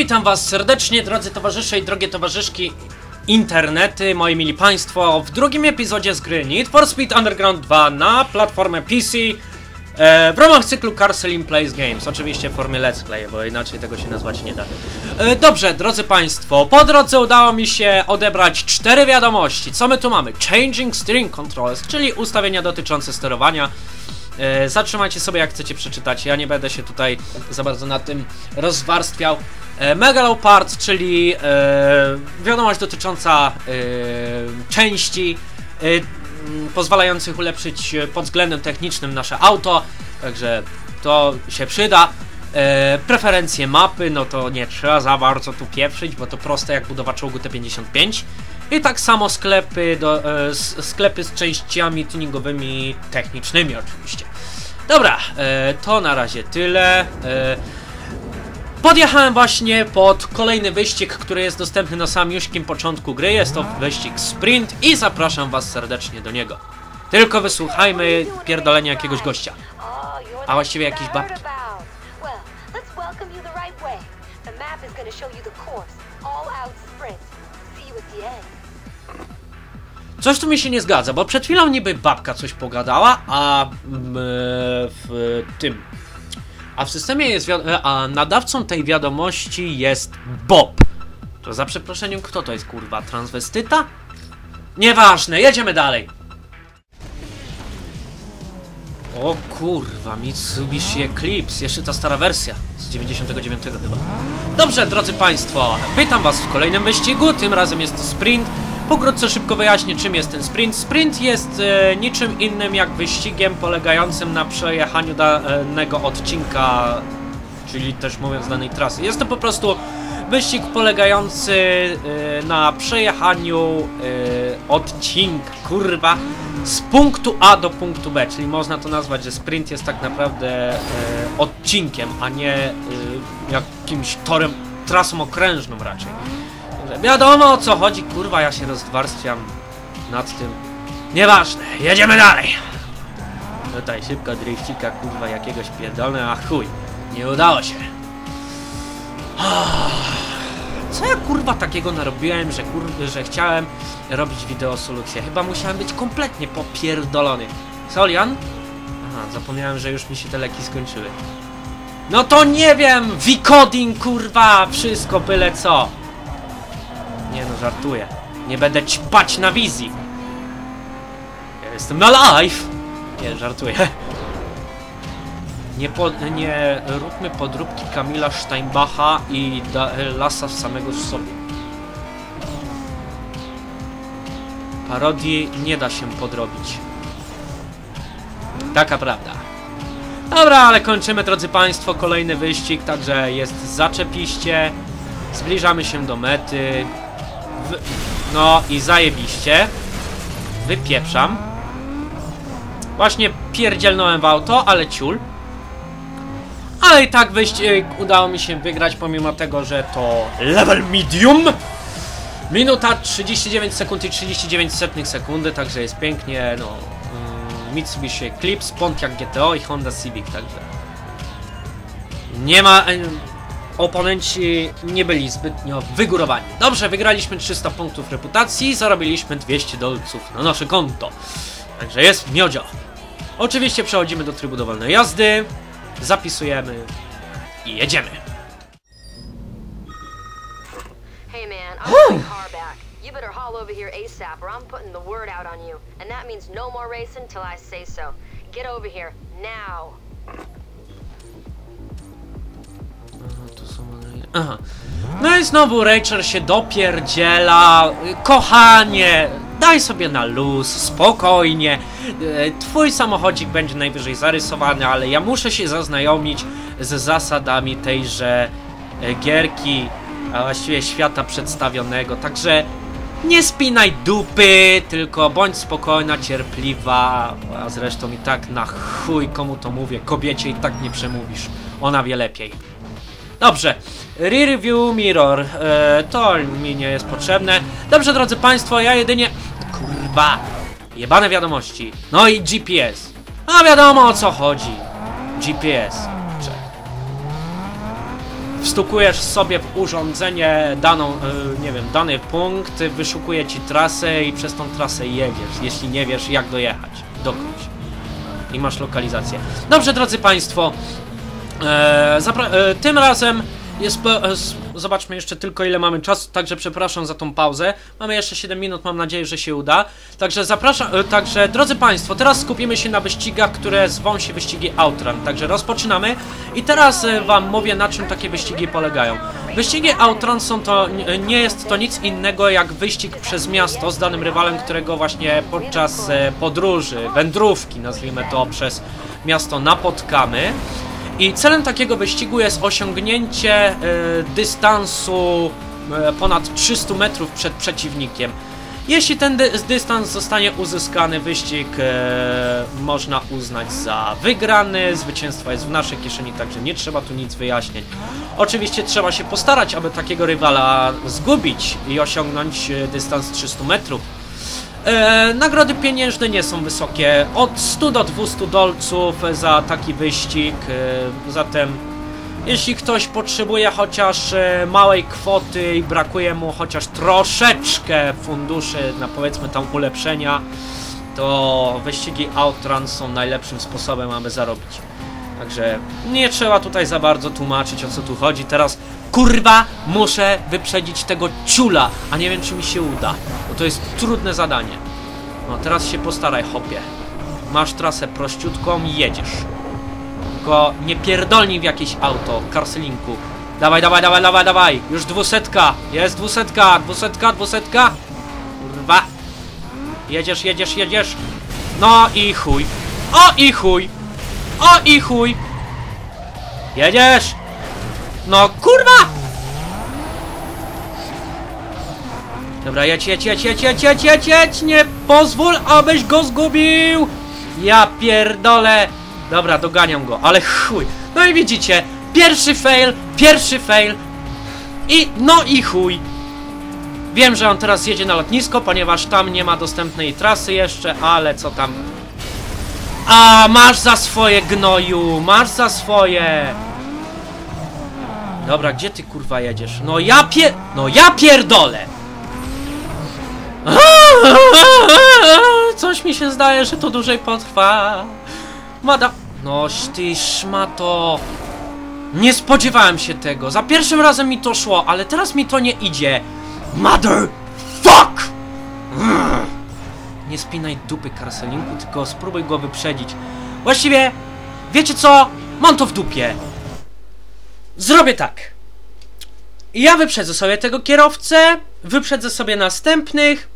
witam was serdecznie, drodzy towarzysze i drogie towarzyszki internety, moi mili państwo, w drugim epizodzie z gry Need for Speed Underground 2 na platformę PC e, w ramach cyklu Car Selling Plays Games, oczywiście w formie Let's Play, bo inaczej tego się nazwać nie da. E, dobrze, drodzy państwo, po drodze udało mi się odebrać cztery wiadomości. Co my tu mamy? Changing Steering Controls, czyli ustawienia dotyczące sterowania. E, zatrzymajcie sobie jak chcecie przeczytać, ja nie będę się tutaj za bardzo na tym rozwarstwiał. E, Megalopard, czyli e, wiadomość dotycząca e, części pozwalających ulepszyć pod względem technicznym nasze auto, także to się przyda. E, preferencje mapy, no to nie trzeba za bardzo tu pieprzyć, bo to proste jak budowa czołgu T55. I tak samo sklepy, do, e, sklepy z częściami tuningowymi, technicznymi oczywiście. Dobra, e, to na razie tyle. E, podjechałem właśnie pod kolejny wyścig, który jest dostępny na samiuśkim początku gry. Jest to wyścig sprint i zapraszam was serdecznie do niego. Tylko wysłuchajmy pierdolenia jakiegoś gościa. A właściwie jakieś babki. Coś tu mi się nie zgadza, bo przed chwilą niby babka coś pogadała, a mm, w tym. A w systemie jest. wiad- A nadawcą tej wiadomości jest Bob. To za przeproszeniem, kto to jest kurwa? Transwestyta? Nieważne, jedziemy dalej. O kurwa, Mitsubishi Eclipse, jeszcze ta stara wersja z 99 chyba. Dobrze, drodzy Państwo, witam Was w kolejnym wyścigu, tym razem jest to sprint. Pokrótce szybko wyjaśnię, czym jest ten sprint. Sprint jest e, niczym innym jak wyścigiem polegającym na przejechaniu danego odcinka, czyli też mówiąc danej trasy. Jest to po prostu wyścig polegający e, na przejechaniu e, odcinka, kurwa, z punktu A do punktu B, czyli można to nazwać, że sprint jest tak naprawdę e, odcinkiem, a nie e, jakimś torem, trasą okrężną raczej. Wiadomo o co chodzi, kurwa, ja się rozwarstwiam nad tym. Nieważne, jedziemy dalej. Tutaj szybko drifcika, kurwa, jakiegoś pierdolę, a chuj, nie udało się. Co ja kurwa takiego narobiłem, że kurwa, że chciałem robić wideo solukcję? Chyba musiałem być kompletnie popierdolony. Solian? Aha, zapomniałem, że już mi się te leki skończyły. No to nie wiem! Wicodin kurwa! Wszystko byle co! Nie no, żartuję. Nie będę ćpać na wizji. Ja jestem na live! Nie, żartuję. Nie, po, nie róbmy podróbki Kamila Steinbacha i da, Lasa samego sobie. Parodii nie da się podrobić. Taka prawda. Dobra, ale kończymy, drodzy Państwo, kolejny wyścig, także jest zaczepiście. Zbliżamy się do mety. W... No i zajebiście. Wypieprzam. Właśnie pierdzielnąłem w auto, ale ciul. Ale i tak wyścig udało mi się wygrać, pomimo tego, że to level medium. Minuta 39 sekund i 39 setnych sekundy, także jest pięknie, no. mm, Mitsubishi Eclipse, Pontiac GTO i Honda Civic, także. Nie ma... Oponenci nie byli zbytnio wygórowani. Dobrze, wygraliśmy 300 punktów reputacji, zarobiliśmy 200 dolców na nasze konto. Także jest miodzio. Oczywiście przechodzimy do trybu dowolnej jazdy, zapisujemy i jedziemy. Hey man, I want my car back. You better haul over here ASAP or I'm putting the word out on you. And that means no more racing till I say so. Get over here, now. Aha. No i znowu Rachel się dopierdziela. Kochanie, daj sobie na luz, spokojnie. E, Twój samochodzik będzie najwyżej zarysowany, ale ja muszę się zaznajomić z zasadami tejże e, gierki, a właściwie świata przedstawionego. Także nie spinaj dupy, tylko bądź spokojna, cierpliwa. A zresztą i tak na chuj komu to mówię, kobiecie i tak nie przemówisz. Ona wie lepiej. Dobrze, Rear View Mirror, e, to mi nie jest potrzebne. Dobrze, drodzy Państwo, ja jedynie... Kurwa, jebane wiadomości. No i GPS. A wiadomo o co chodzi. GPS. Wstukujesz sobie w urządzenie daną, y, nie wiem, dany punkt, wyszukuje ci trasę i przez tą trasę jedziesz, jeśli nie wiesz jak dojechać, dokądś. I masz lokalizację. Dobrze, drodzy Państwo, e, zapra- e, tym razem jest, e, zobaczmy jeszcze tylko ile mamy czasu, także przepraszam za tą pauzę. Mamy jeszcze 7 minut, mam nadzieję, że się uda. Także zapraszam, e, także drodzy Państwo, teraz skupimy się na wyścigach, które zwą się wyścigi Outrun. Także rozpoczynamy i teraz e, Wam mówię na czym takie wyścigi polegają. Wyścigi Outrun są to, nie jest to nic innego jak wyścig przez miasto z danym rywalem, którego właśnie podczas e, podróży, wędrówki, nazwijmy to, przez miasto napotkamy. I celem takiego wyścigu jest osiągnięcie e, dystansu e, ponad 300 metrów przed przeciwnikiem. Jeśli ten dy dystans zostanie uzyskany, wyścig e, można uznać za wygrany. Zwycięstwo jest w naszej kieszeni, także nie trzeba tu nic wyjaśniać. Oczywiście trzeba się postarać, aby takiego rywala zgubić i osiągnąć e, dystans 300 metrów. E, nagrody pieniężne nie są wysokie. Od 100 do 200 dolców za taki wyścig. E, zatem, jeśli ktoś potrzebuje chociaż e, małej kwoty i brakuje mu chociaż troszeczkę funduszy na powiedzmy tam ulepszenia, to wyścigi Outrun są najlepszym sposobem, aby zarobić. Także nie trzeba tutaj za bardzo tłumaczyć o co tu chodzi. Teraz kurwa muszę wyprzedzić tego ciula, a nie wiem czy mi się uda, bo to jest trudne zadanie. No teraz się postaraj, hopie. Masz trasę prościutką, jedziesz. Tylko nie pierdolnij w jakieś auto, karselinku. Dawaj, dawaj, dawaj, dawaj, dawaj. Już dwusetka. Jest dwusetka, dwusetka, dwusetka. Kurwa. Jedziesz, jedziesz, jedziesz. No i chuj. O i chuj. O i chuj! Jedziesz! No kurwa! Dobra, jedź, jedź, jedź, jedź, jedź, jedź, jedź, jedź! Nie pozwól, abyś go zgubił! Ja pierdolę! Dobra, doganiam go, ale chuj! No i widzicie, pierwszy fail, pierwszy fail i no i chuj! Wiem, że on teraz jedzie na lotnisko, ponieważ tam nie ma dostępnej trasy jeszcze, ale co tam a, masz za swoje gnoju, masz za swoje. Dobra, gdzie ty kurwa jedziesz? No ja pier... No ja pierdolę! Coś mi się zdaje, że to dłużej potrwa. Mada... Noś ty szmato. Nie spodziewałem się tego. Za pierwszym razem mi to szło, ale teraz mi to nie idzie. Mother... Fuck! Nie spinaj dupy karselinku, tylko spróbuj go wyprzedzić. Właściwie, wiecie co? Mam to w dupie. Zrobię tak. Ja wyprzedzę sobie tego kierowcę, wyprzedzę sobie następnych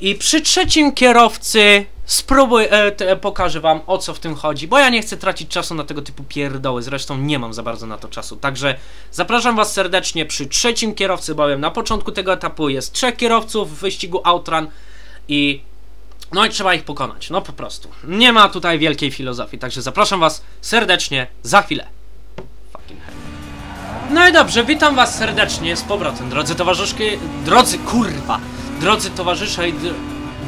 i przy trzecim kierowcy spróbuj, e, te, pokażę wam o co w tym chodzi, bo ja nie chcę tracić czasu na tego typu pierdoły, zresztą nie mam za bardzo na to czasu, także zapraszam was serdecznie przy trzecim kierowcy, bowiem na początku tego etapu jest trzech kierowców w wyścigu Outrun i no i trzeba ich pokonać, no po prostu. Nie ma tutaj wielkiej filozofii, także zapraszam was serdecznie za chwilę. No i dobrze, witam was serdecznie z powrotem, drodzy towarzyszki, drodzy kurwa, drodzy towarzysze i dr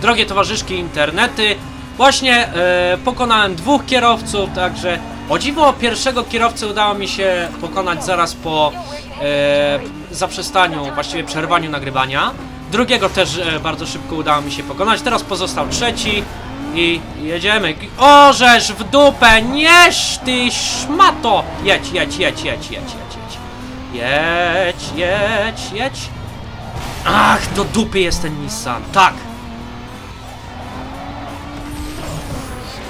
drogie towarzyszki internety. Właśnie e, pokonałem dwóch kierowców, także o dziwo pierwszego kierowcę udało mi się pokonać zaraz po e, zaprzestaniu, właściwie przerwaniu nagrywania. Drugiego też e, bardzo szybko udało mi się pokonać. Teraz pozostał trzeci i jedziemy. Orzesz w dupę, nieś ty szmato! Jedź, jedź, jedź, jedź, jedź, jedź, jedź. Jedź, jedź, jedź. Ach, do dupy jest ten Nissan, tak.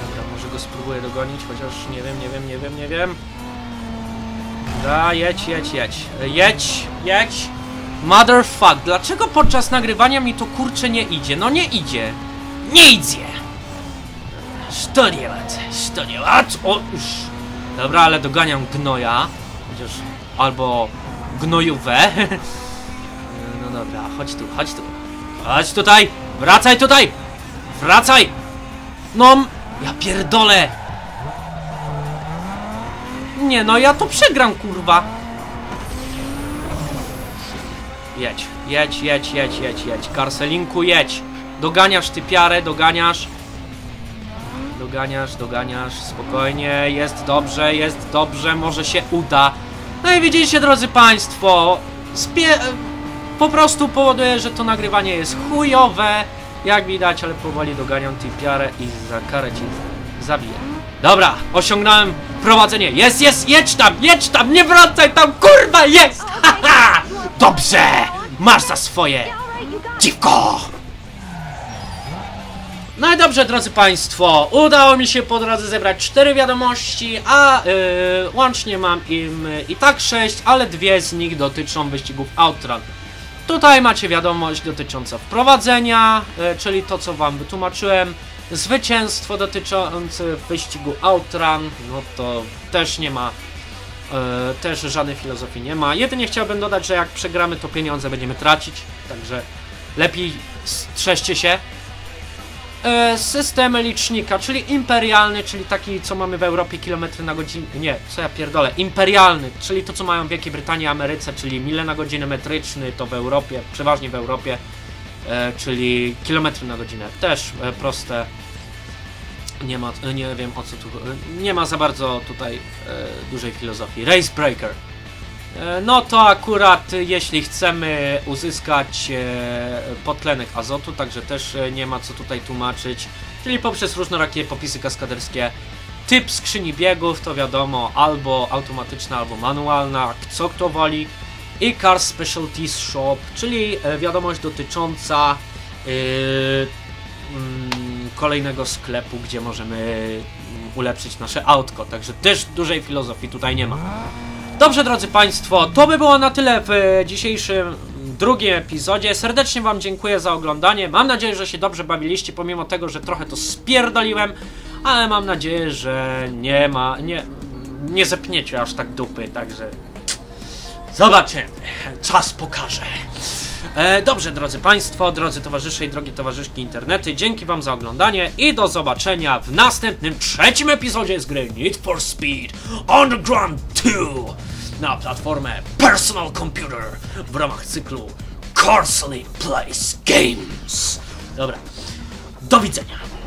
Dobra, może go spróbuję dogonić, chociaż nie wiem, nie wiem, nie wiem, nie wiem. Da, jedź, jedź, jedź. Jedź, jedź. Motherfuck, dlaczego podczas nagrywania mi to kurcze nie idzie? No nie idzie. Nie idzie. Что делать? Что делать? O, już. Dobra, ale doganiam gnoja. Chociaż... Albo... Gnojówę. No dobra, chodź tu, chodź tu. Chodź tutaj! Wracaj tutaj! Wracaj! No... Ja pierdolę! Nie no, ja to przegram, kurwa. Jedź, jedź, jedź, jedź, jedź, jedź. Karselinku, jedź. Doganiasz ty piarę, doganiasz. Doganiasz, doganiasz, spokojnie, jest dobrze, jest dobrze, może się uda. No i widzicie, drodzy Państwo, po prostu powoduje, że to nagrywanie jest chujowe, jak widać, ale powoli doganiam typiarę i za karę ci zabiję. Dobra, osiągnąłem prowadzenie. Jest, jest, jedź tam, jedź tam, nie wracaj tam, kurwa, jest! Haha! Dobrze! Masz za swoje, dziwko! No i dobrze, drodzy Państwo, udało mi się po drodze zebrać cztery wiadomości, a yy, łącznie mam im yy, i tak sześć, ale dwie z nich dotyczą wyścigów Outrun. Tutaj macie wiadomość dotycząca wprowadzenia, yy, czyli to co Wam wytłumaczyłem. Zwycięstwo dotyczące wyścigu Outrun, no to też nie ma, yy, też żadnej filozofii nie ma. Jedynie chciałbym dodać, że jak przegramy to pieniądze będziemy tracić, także lepiej strzeżcie się. E, system licznika, czyli imperialny, czyli taki, co mamy w Europie kilometry na godzinę. Nie, co ja pierdolę. Imperialny, czyli to, co mają w Wielkiej Brytanii, Ameryce, czyli mile na godzinę metryczny, to w Europie, przeważnie w Europie, e, czyli kilometry na godzinę. Też e, proste. Nie ma, nie wiem o co tu. Nie ma za bardzo tutaj dużej filozofii. Racebreaker. E, No to akurat e, jeśli chcemy uzyskać e, podtlenek azotu, także też e, nie ma co tutaj tłumaczyć, czyli poprzez różnorakie popisy kaskaderskie. Typ skrzyni biegów to wiadomo albo automatyczna, albo manualna, co kto woli. I Car Specialties Shop, czyli e, wiadomość dotycząca e, mm, kolejnego sklepu, gdzie możemy mm, ulepszyć nasze autko, także też dużej filozofii tutaj nie ma. Dobrze, drodzy Państwo, to by było na tyle w e, dzisiejszym drugim epizodzie. Serdecznie Wam dziękuję za oglądanie. Mam nadzieję, że się dobrze bawiliście, pomimo tego, że trochę to spierdoliłem, ale mam nadzieję, że nie ma, nie, nie zepniecie aż tak dupy, także zobaczymy. Czas pokaże. E, dobrze, drodzy Państwo, drodzy towarzysze i drogie towarzyszki internety, dzięki Wam za oglądanie i do zobaczenia w następnym, trzecim epizodzie z gry Need for Speed Underground 2 na platformę Personal Computer w ramach cyklu Carsley Plays Games. Dobra, do widzenia.